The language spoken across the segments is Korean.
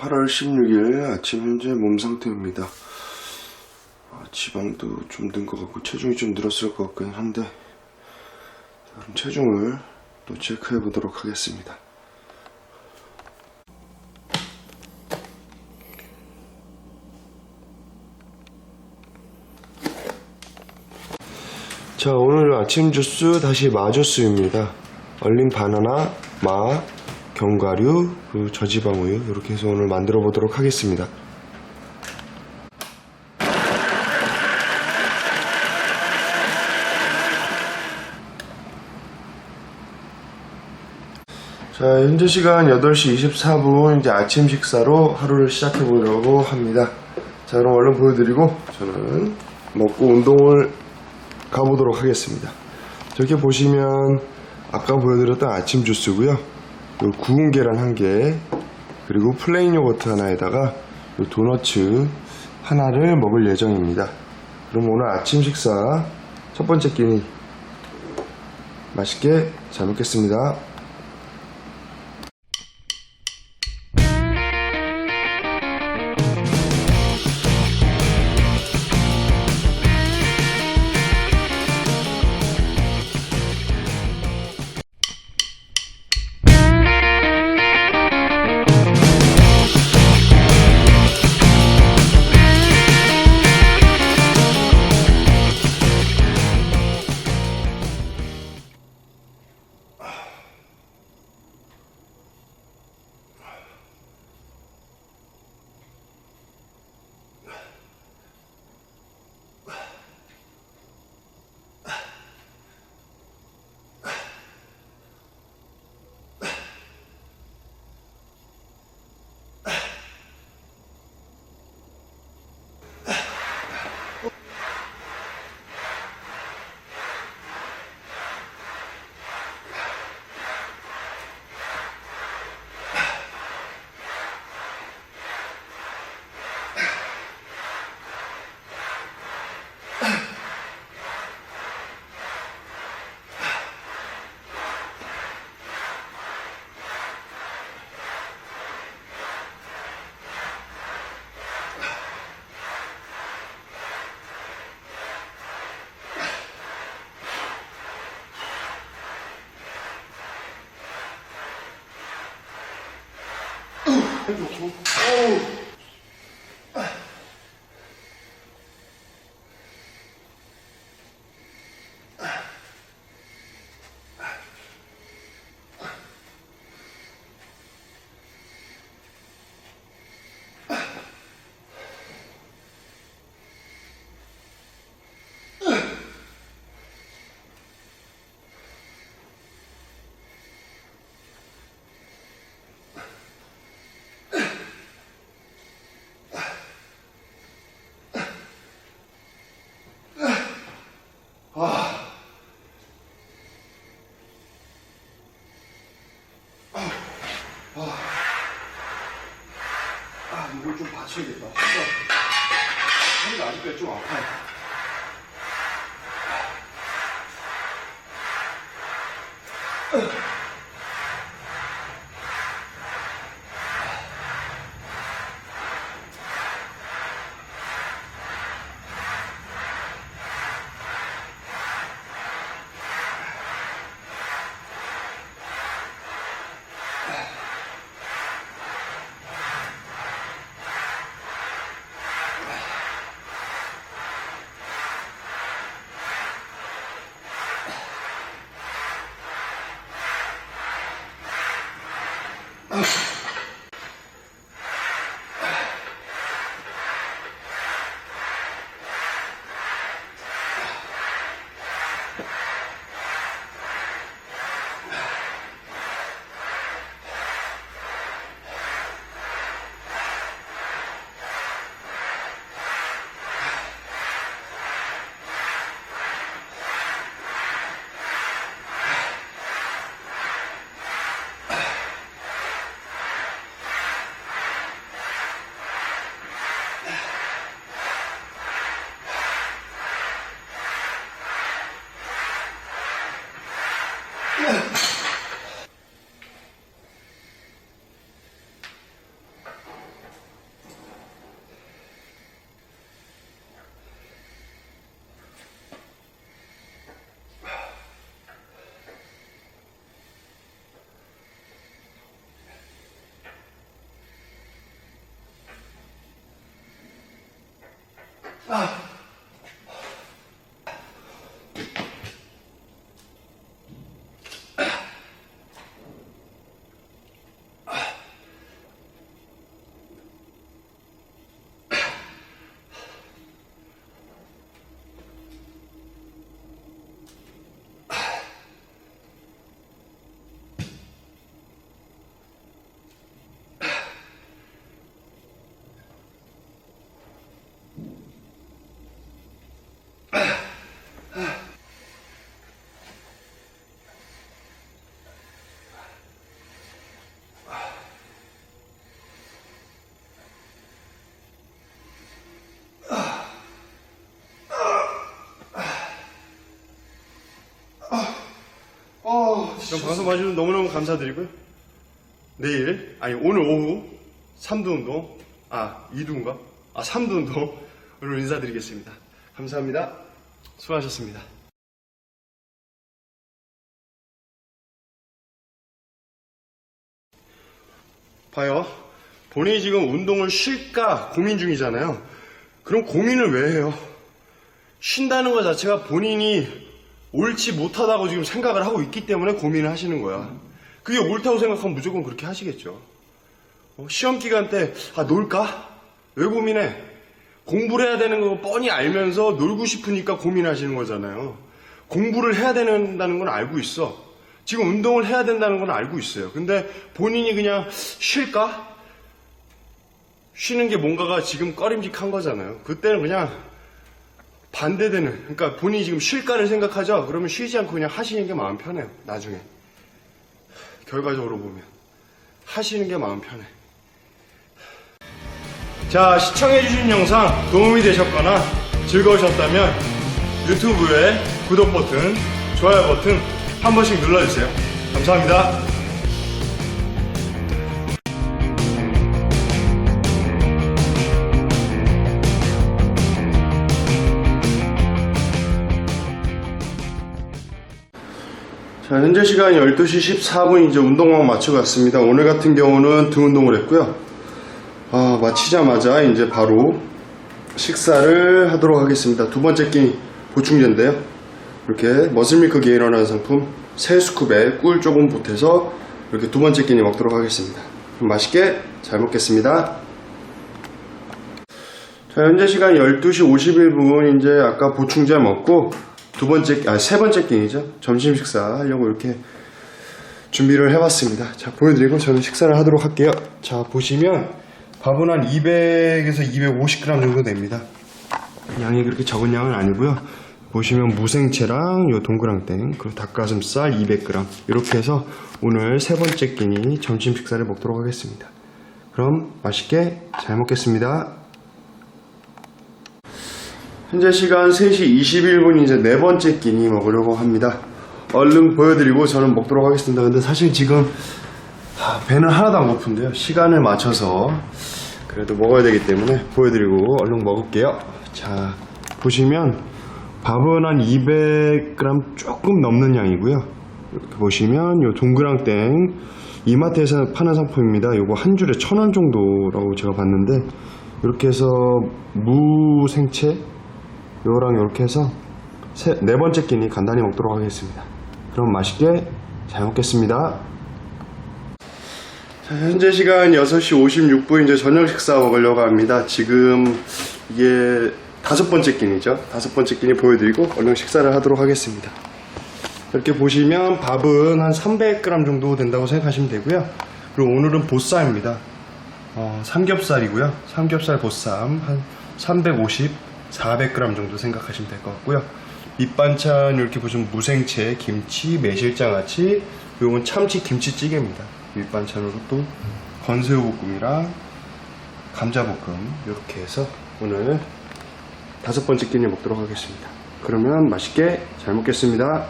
8월 16일 아침 현재 몸 상태입니다. 아, 지방도 좀 든 것 같고 체중이 좀 늘었을 것 같긴 한데 자, 그럼 체중을 또 체크해 보도록 하겠습니다. 자 오늘 아침 주스 다시 마주스입니다. 얼린 바나나, 마, 견과류, 그리고 저지방 우유 이렇게 해서 오늘 만들어 보도록 하겠습니다. 자, 현재 시간 8시 24분 이제 아침 식사로 하루를 시작해 보려고 합니다. 자, 그럼 얼른 보여드리고 저는 먹고 운동을 가보도록 하겠습니다. 저렇게 보시면 아까 보여드렸던 아침 주스고요. 요 구운 계란 한 개, 그리고 플레인 요거트 하나에다가 요 도너츠 하나를 먹을 예정입니다. 그럼 오늘 아침 식사 첫 번째 끼니 맛있게 잘 먹겠습니다. 아, 이 걸 좀 받쳐야겠다. 허리가, 허리가 아직까지 좀 아파요. Okay. 어, 그럼 방송 봐주셔서 너무너무 감사드리고요. 내일, 아니, 오늘 오후 3두 운동, 아, 2두인가? 아, 3두 운동으로 인사드리겠습니다. 감사합니다. 수고하셨습니다. 봐요. 본인이 지금 운동을 쉴까 고민 중이잖아요. 그럼 고민을 왜 해요? 쉰다는 것 자체가 본인이 옳지 못하다고 지금 생각을 하고 있기 때문에 고민을 하시는 거야. 그게 옳다고 생각하면 무조건 그렇게 하시겠죠. 어, 시험 기간 때, 아, 놀까? 왜 고민해? 공부를 해야 되는 거 뻔히 알면서 놀고 싶으니까 고민하시는 거잖아요. 공부를 해야 된다는 건 알고 있어. 지금 운동을 해야 된다는 건 알고 있어요. 근데 본인이 그냥 쉴까? 쉬는 게 뭔가가 지금 꺼림직한 거잖아요. 그때는 그냥 반대되는, 그러니까 본인이 지금 쉴까를 생각하죠? 그러면 쉬지 않고 그냥 하시는 게 마음 편해요. 나중에. 결과적으로 보면. 하시는 게 마음 편해. 자, 시청해주신 영상 도움이 되셨거나 즐거우셨다면 유튜브에 구독 버튼, 좋아요 버튼 한 번씩 눌러주세요. 감사합니다. 현재 시간 12시 14분 이제 운동만 마치고 왔습니다. 오늘 같은 경우는 등 운동을 했고요. 아, 마치자마자 이제 바로 식사를 하도록 하겠습니다. 두 번째 끼니 보충제인데요. 이렇게 머슬밀크 게이러라는 상품 세 스쿱에 꿀 조금 보태서 이렇게 두 번째 끼니 먹도록 하겠습니다. 맛있게 잘 먹겠습니다. 자, 현재 시간 12시 51분 이제 아까 보충제 먹고 두 번째, 아, 세 번째 끼니죠. 점심 식사 하려고 이렇게 준비를 해봤습니다. 자, 보여드리고 저는 식사를 하도록 할게요. 자, 보시면 밥은 한 200에서 250g 정도 됩니다. 양이 그렇게 적은 양은 아니고요. 보시면 무생채랑 요 동그랑땡 그리고 닭가슴살 200g 이렇게 해서 오늘 세 번째 끼니 점심 식사를 먹도록 하겠습니다. 그럼 맛있게 잘 먹겠습니다. 현재 시간 3시 21분 이제 네 번째 끼니 먹으려고 합니다. 얼른 보여드리고 저는 먹도록 하겠습니다. 근데 사실 지금 하, 배는 하나도 안 고픈데요. 시간을 맞춰서 그래도 먹어야 되기 때문에 보여드리고 얼른 먹을게요. 자, 보시면 밥은 한 200g 조금 넘는 양이고요. 이렇게 보시면 요 동그랑땡 이마트에서 파는 상품입니다. 요거 한 줄에 천 원 정도라고 제가 봤는데 이렇게 해서 무생채 요거랑 이렇게 해서 세, 네 번째 끼니 간단히 먹도록 하겠습니다. 그럼 맛있게 잘 먹겠습니다. 자, 현재 시간 6시 56분 이제 저녁 식사 먹으려고 합니다. 지금 이게 다섯 번째 끼니죠. 다섯 번째 끼니 보여드리고 얼른 식사를 하도록 하겠습니다. 이렇게 보시면 밥은 한 300g 정도 된다고 생각하시면 되고요. 그리고 오늘은 보쌈입니다. 어, 삼겹살이고요. 삼겹살 보쌈 한 350, 400g 정도 생각하시면 될 것 같고요. 밑반찬 이렇게 보시면 무생채, 김치, 매실장아찌, 요건 참치 김치찌개입니다. 밑반찬으로 또 건새우볶음이랑 감자볶음 이렇게 해서 오늘 다섯 번째 끼니 먹도록 하겠습니다. 그러면 맛있게 잘 먹겠습니다.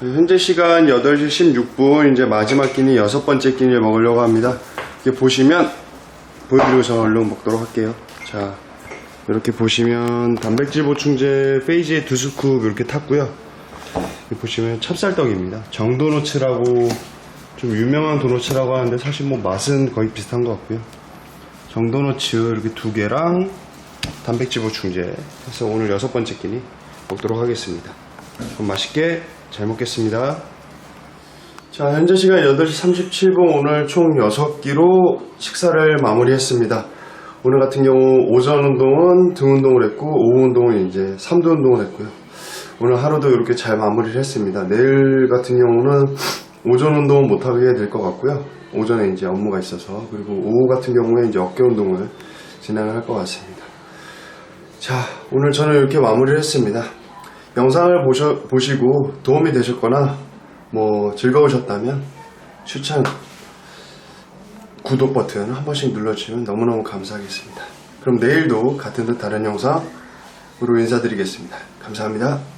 네, 현재 시간 8시 16분 이제 마지막 끼니 여섯 번째 끼니를 먹으려고 합니다. 이렇게 보시면 보여드리고 저 얼른 먹도록 할게요. 자 이렇게 보시면 단백질 보충제 페이지에 두 스쿱 이렇게 탔고요. 여기 보시면 찹쌀떡입니다. 정도너츠라고 좀 유명한 도너츠라고 하는데 사실 뭐 맛은 거의 비슷한 것 같고요. 정도너츠 이렇게 두 개랑 단백질 보충제 해서 오늘 여섯 번째 끼니 먹도록 하겠습니다. 그럼 맛있게 잘 먹겠습니다. 자, 현재 시간 8시 37분 오늘 총 6끼로 식사를 마무리했습니다. 오늘 같은 경우 오전 운동은 등 운동을 했고 오후 운동은 이제 삼두 운동을 했고요. 오늘 하루도 이렇게 잘 마무리를 했습니다. 내일 같은 경우는 오전 운동은 못하게 될 것 같고요. 오전에 이제 업무가 있어서 그리고 오후 같은 경우에 이제 어깨 운동을 진행을 할 것 같습니다. 자, 오늘 저는 이렇게 마무리를 했습니다. 영상을 보셔, 보시고 도움이 되셨거나 뭐 즐거우셨다면 추천, 구독 버튼 한 번씩 눌러주시면 너무너무 감사하겠습니다. 그럼 내일도 같은 듯 다른 영상으로 인사드리겠습니다. 감사합니다.